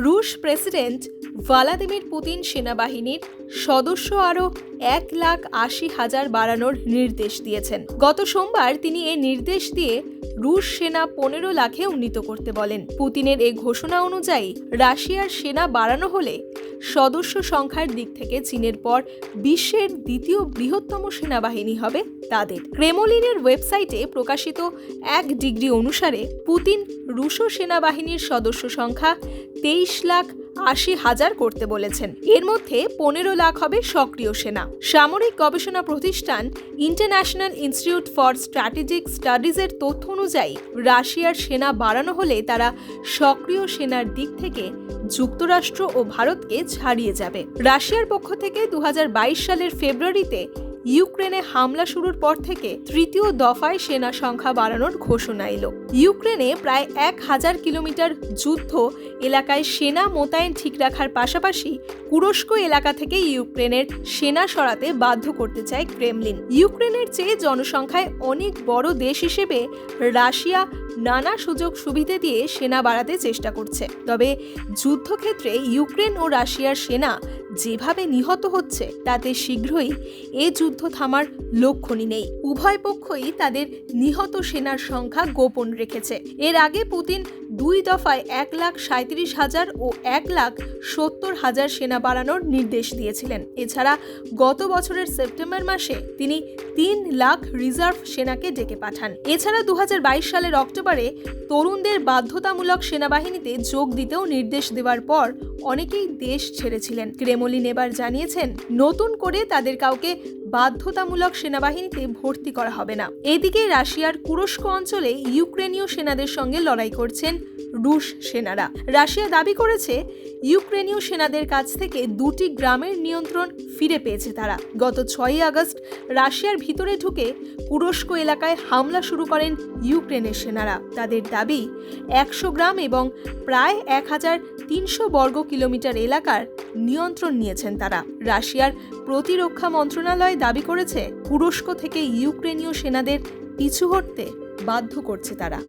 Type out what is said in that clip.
রুশ president Vladimir Putin সেনাবাহিনীর সদস্য আরও এক লাখ আশি হাজার বাড়ানোর নির্দেশ দিয়েছেন। গত সোমবার তিনি এ নির্দেশ দিয়ে রুশ সেনা পনেরো লাখে উন্নীত করতে বলেন। পুতিনের এই ঘোষণা অনুযায়ী রাশিয়ার সেনা বাড়ানো হলে সদস্য সংখ্যার দিক থেকে চীনের পর বিশ্বের দ্বিতীয় বৃহত্তম সেনাবাহিনী হবে তাদের। ক্রেমলিনের ওয়েবসাইটে প্রকাশিত এক ডিগ্রি অনুসারে পুতিন রুশো সেনাবাহিনীর সদস্য সংখ্যা তেইশ লাখ আশি হাজার করতে বলেছেন। এর মধ্যে পনেরো লাখ হবে সক্রিয় সেনা। সামরিক গবেষণা প্রতিষ্ঠান ইন্টারন্যাশনাল ইনস্টিটিউট ফর স্ট্র্যাটেজিক স্টাডিজের তথ্য অনুযায়ী, রাশিয়ার সেনা বাড়ানো হলে তারা সক্রিয় সেনার দিক থেকে যুক্তরাষ্ট্র ও ভারতকে ছাড়িয়ে যাবে। রাশিয়ার পক্ষ থেকে দু হাজার বাইশ সালের ফেব্রুয়ারিতে ইউক্রেনে হামলা শুরুর পর থেকে তৃতীয় দফায় সেনা সংখ্যা বাড়ানোর ঘোষণা এলো। ইউক্রেনে প্রায় এক হাজার কিলোমিটার যুদ্ধ এলাকায় সেনা মোতায়েন ঠিক রাখার পাশাপাশি কুরস্ক এলাকা থেকে ইউক্রেনের সেনা সরাতে বাধ্য করতে চায় ক্রেমলিন। ইউক্রেনের চেয়ে জনসংখ্যায় অনেক বড় দেশ হিসেবে রাশিয়া নানা সুযোগ সুবিধে দিয়ে সেনা বাড়াতে চেষ্টা করছে। তবে যুদ্ধক্ষেত্রে ইউক্রেন ও রাশিয়ার সেনা যেভাবে নিহত হচ্ছে, তাতে শীঘ্রই এ যুদ্ধ থামার লক্ষণই নেই। উভয় পক্ষই তাদের নিহত সেনার সংখ্যা গোপন রেখেছে। এর আগে পুতিন দুই দফায় এক লাখ সাঁত্রিশ হাজার ও এক লাখ সত্তর হাজার সেনা বাড়ানোর নির্দেশ দিয়েছিলেন। এছাড়া গত বছরের সেপ্টেম্বর মাসে তিনি তিন লাখ রিজার্ভ সেনাকে ডেকে পাঠান। এছাড়া দু হাজার বাইশ সালের অক্টোবরে তরুণদের বাধ্যতামূলক সেনাবাহিনীতে যোগ দিতেও নির্দেশ দেওয়ার পর অনেকেই দেশ ছেড়েছিলেন। ক্রেমলিন এবার জানিয়েছেন, নতুন করে তাদের কাউকে বাধ্যতামূলক সেনাবাহিনীতে ভর্তি করা হবে না। এদিকে রাশিয়ার কুরস্ক অঞ্চলে ইউক্রেনীয় সেনাদের সঙ্গে লড়াই করছেন রুশ সেনারা। রাশিয়া দাবি করেছে, ইউক্রেনীয় সেনাদের কাছ থেকে দুটি গ্রামের নিয়ন্ত্রণ ফিরে পেয়েছে তারা। গত ছয়ই আগস্ট রাশিয়ার ভিতরে ঢুকে কুরস্ক এলাকায় হামলা শুরু করেন ইউক্রেনের সেনারা। তাদের দাবি, একশো গ্রাম এবং প্রায় এক হাজার তিনশো বর্গ কিলোমিটার এলাকার নিয়ন্ত্রণ নিয়েছেন তারা। রাশিয়ার প্রতিরক্ষা মন্ত্রণালয় দাবি করেছে কুরস্ক থেকে ইউক্রেনীয় সেনাদের পিছু হটতে বাধ্য করছে তারা।